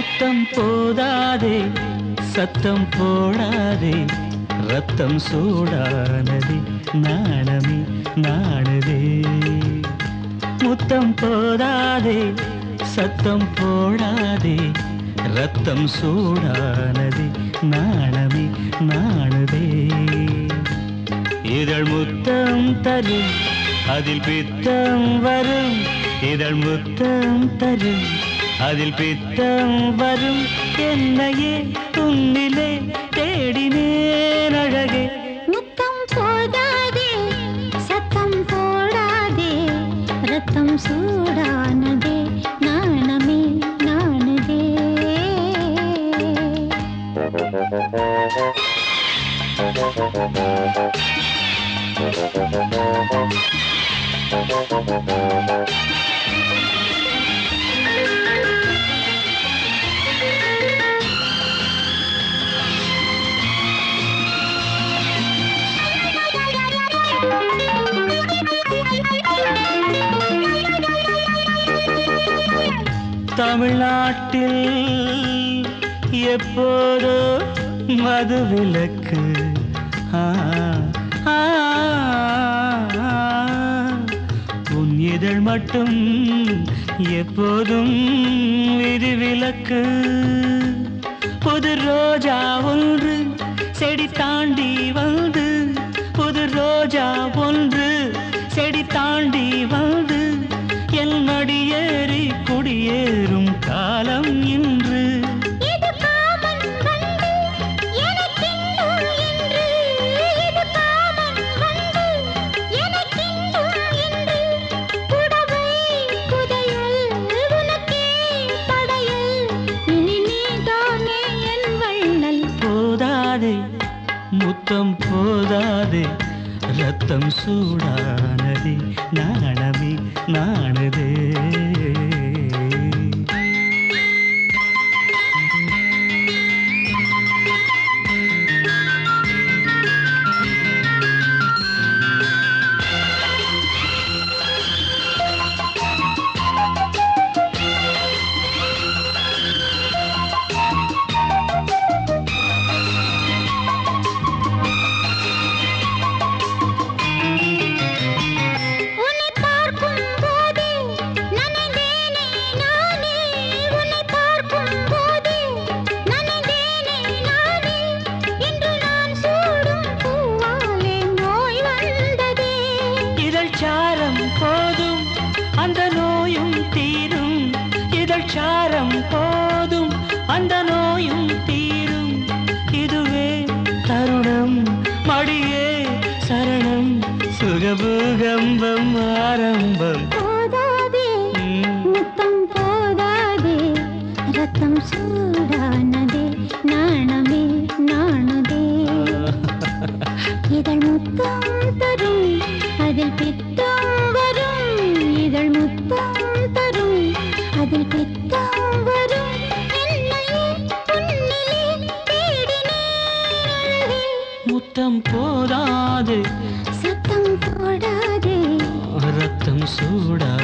முத்தம் போதாதே சத்தம் போடாதே ரத்தம் சூடானது நாணமே நாணுதே. முத்தம் போதாதே சத்தம் போடாதே ரத்தம் சூடானது நாணமே நாணுதே. இதழ் முத்தம் தரும் அதில் பித்தம் வரும் இதழ் முத்தம் தரும் அதில் பித்தம் வரும் என்னையே துன்னிலே தேடினேன் அழகே முத்தம் போடாதே சத்தம் போடாதே ரத்தம் சூடானதே நாணமே நாணதே Thank you. தமிழ்நாட்டில் எப்போதோ மதுவிலக்கு. ஆ, உன் இதழ் மட்டும் எப்போதும் விதிவிலக்கு புது ரோஜா ஒன்று செடி தாண்டி வந்து புது ரோஜா ஒன்று செடி தாண்டி வந்து. என் வள்ளல். போதாதே முத்தம் போதாதே ரத்தம் சூடானதே நாணமே நாணுதே. சாரம் போதும் அந்த நோயும் தீரும். இதுவே தருணம் மடியே சரணம். சுகபூகம்பம் ஆரம்பம். போதாதே. முத்தம் போதாதே ரத்தம் சூடானதே நாணமே நாணுதே. இதழ் முத்தம் தரும் அதில் பித்தம் சத்தம் போதாது. சத்தம் போடாது. ரத்தம் சூடா